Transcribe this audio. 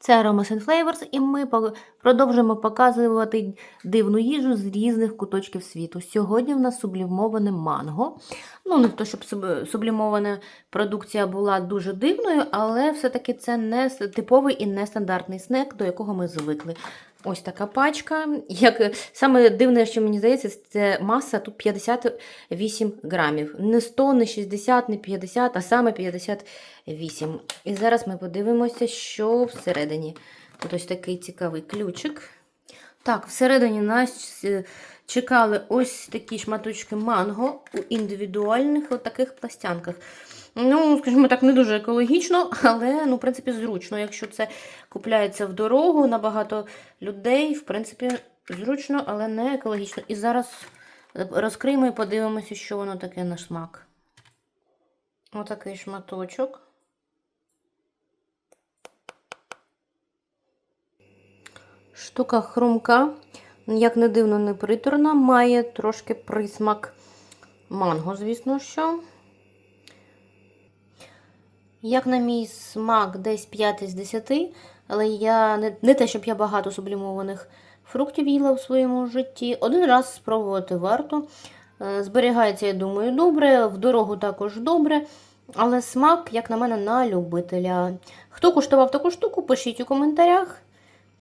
Це Aromas and Flavors, і ми продовжуємо показувати дивну їжу з різних куточків світу. Сьогодні в нас сублімоване манго. Ну, не то, щоб сублімована продукція була дуже дивною, але все-таки це не типовий і нестандартний снек, до якого ми звикли. Ось така пачка. Як саме дивне, що мені здається, це маса тут 58 грамів. Не 100, не 60, не 50, а саме 58. І зараз ми подивимося, що всередині. Тут ось такий цікавий ключик. Так, всередині нас е, чекали ось такі шматочки манго у індивідуальних от таких пластянках. Ну, скажімо так, не дуже екологічно, але, ну, в принципі, зручно. Якщо це купляється в дорогу на багато людей, в принципі, зручно, але не екологічно. І зараз розкриємо і подивимося, що воно таке на смак. Отакий шматочок. Штука хрумка, як не дивно, не приторна, має трошки присмак манго, звісно, що. Як на мій смак, десь 5 з 10, але я не, не те, щоб я багато сублімованих фруктів їла в своєму житті. Один раз спробувати варто. Е, Зберігається, я думаю, добре, в дорогу також добре. Але смак, як на мене, на любителя. Хто куштував таку штуку, пишіть у коментарях.